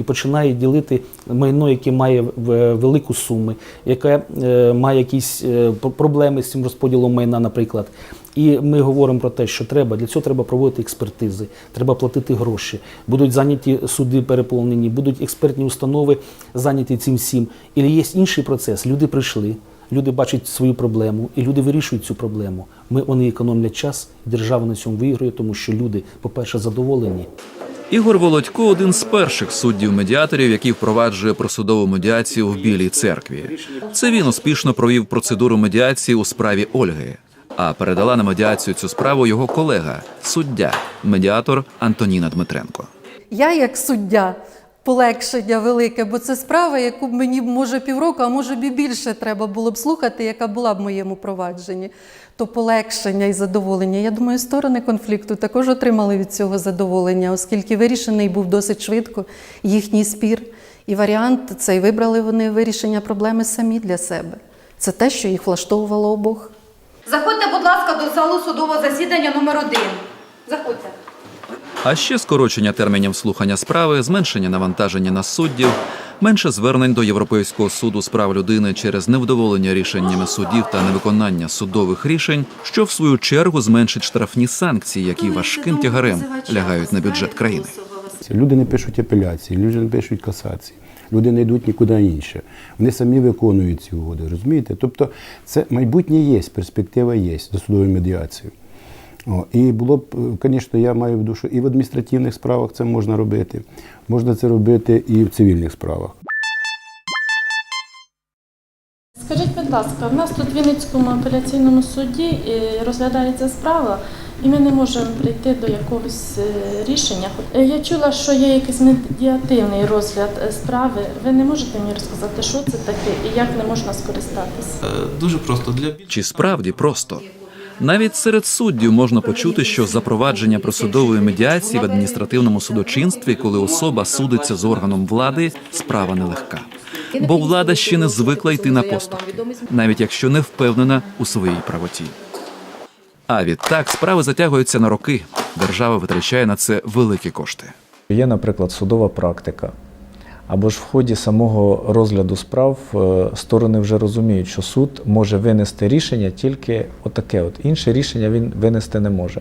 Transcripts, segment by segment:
і починає ділити майно, яке має велику суму, яке е, має якісь е, проблеми з цим розподілом майна, наприклад. І ми говоримо про те, що треба для цього треба проводити експертизи, треба платити гроші. Будуть зайняті суди переповнені, будуть експертні установи зайняті цим всім. І є інший процес. Люди прийшли, люди бачать свою проблему, і люди вирішують цю проблему. Ми вони економлять час, держава на цьому виграє, тому що люди, по-перше, задоволені. Ігор Володько один з перших суддів-медіаторів, який впроваджує просудову медіацію в Білій церкві. Це він успішно провів процедуру медіації у справі Ольги. А передала на медіацію цю справу його колега, суддя, медіатор Антоніна Дмитренко. Я як суддя полегшення велике, бо це справа, яку мені може півроку, а може б і більше треба було б слухати, яка була в моєму провадженні. То полегшення і задоволення. Я думаю, сторони конфлікту також отримали від цього задоволення, оскільки вирішений був досить швидко їхній спір. І варіант цей вибрали вони вирішення проблеми самі для себе. Це те, що їх влаштовувало обох. Заходьте, будь ласка, до залу судового засідання номер один. Заходьте. А ще скорочення термінів слухання справи, зменшення навантаження на суддів, менше звернень до Європейського суду з прав людини через невдоволення рішеннями судів та невиконання судових рішень, що в свою чергу зменшить штрафні санкції, які важким тягарем лягають на бюджет країни. Люди не пишуть апеляції, люди не пишуть касації, люди не йдуть нікуди інше. Вони самі виконують ці угоди, розумієте? Тобто це майбутнє є, перспектива є до судової медіації. О, і було б, е, звісно, я маю в виду, що і в адміністративних справах це можна робити, можна це робити і в цивільних справах. Скажіть, будь ласка, в нас тут в Вінницькому апеляційному суді е, розглядається справа, і ми не можемо прийти до якогось е, рішення. Е, Я чула, що є якийсь медіативний розгляд е, справи. Ви не можете мені розказати, що це таке і як не можна скористатися? Е, Дуже просто для Чи справді просто? Навіть серед суддів можна почути, що запровадження просудової медіації в адміністративному судочинстві, коли особа судиться з органом влади, справа нелегка. Бо влада ще не звикла йти на поступки, навіть якщо не впевнена у своїй правоті. А відтак справи затягуються на роки. Держава витрачає на це великі кошти. Є, наприклад, судова практика. Або ж в ході самого розгляду справ е, сторони вже розуміють, що суд може винести рішення тільки отаке. От інше рішення він винести не може.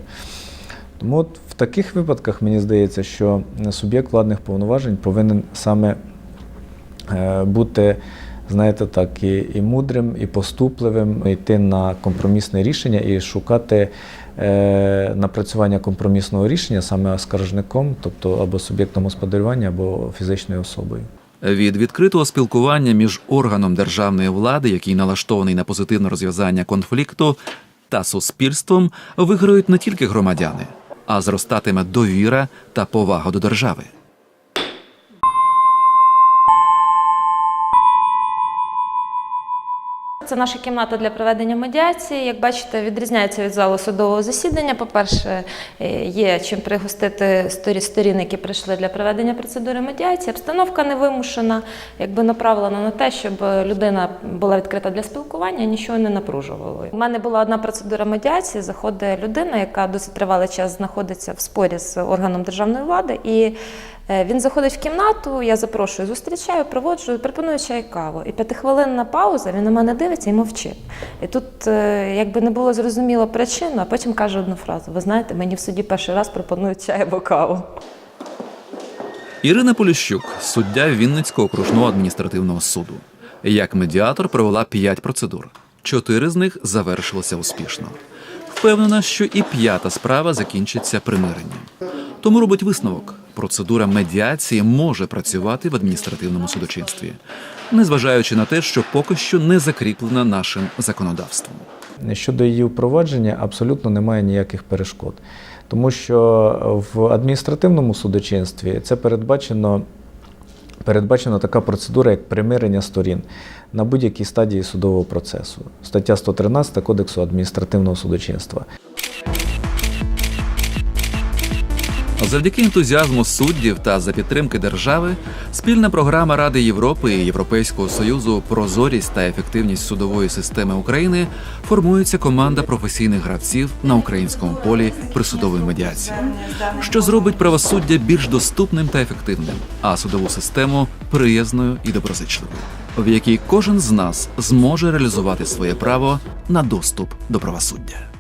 Тому от в таких випадках мені здається, що суб'єкт владних повноважень повинен саме е, бути, знаєте, так, і, і мудрим, і поступливим, йти на компромісне рішення і шукати е, напрацювання компромісного рішення саме оскаржником, тобто або суб'єктом господарювання, або фізичною особою. Від відкритого спілкування між органом державної влади, який налаштований на позитивне розв'язання конфлікту, та суспільством виграють не тільки громадяни, а зростатиме довіра та повага до держави. Це наша кімната для проведення медіації. Як бачите, відрізняється від залу судового засідання. По-перше, е, є чим пригостити сторі- сторін, які прийшли для проведення процедури медіації. Обстановка невимушена, якби направлена на те, щоб людина була відкрита для спілкування, нічого не напружувало. У мене була одна процедура медіації. Заходить людина, яка досить тривалий час знаходиться в спорі з органом державної влади. І Він заходить в кімнату, я запрошую, зустрічаю, проводжу, пропоную чай каву. І п'ятихвилинна пауза, він на мене дивиться і мовчить. І тут е, якби не було зрозуміло причину, а потім каже одну фразу: ви знаєте, мені в суді перший раз пропонують чай або каву. Ірина Поліщук, суддя Вінницького окружного адміністративного суду. Як медіатор провела п'ять процедур. Чотири з них завершилися успішно. Впевнена, що і п'ята справа закінчиться примиренням. Тому робить висновок: процедура медіації може працювати в адміністративному судочинстві, незважаючи на те, що поки що не закріплена нашим законодавством. Щодо її впровадження, абсолютно немає ніяких перешкод, тому що в адміністративному судочинстві це передбачено. Передбачена така процедура, як примирення сторін на будь-якій стадії судового процесу. Стаття 113 Кодексу адміністративного судочинства. Завдяки ентузіазму суддів та за підтримки держави, спільна програма Ради Європи і Європейського союзу Прозорість та ефективність судової системи України формується команда професійних гравців на українському полі присудової медіації, що зробить правосуддя більш доступним та ефективним, а судову систему приязною і доброзичливою, в якій кожен з нас зможе реалізувати своє право на доступ до правосуддя.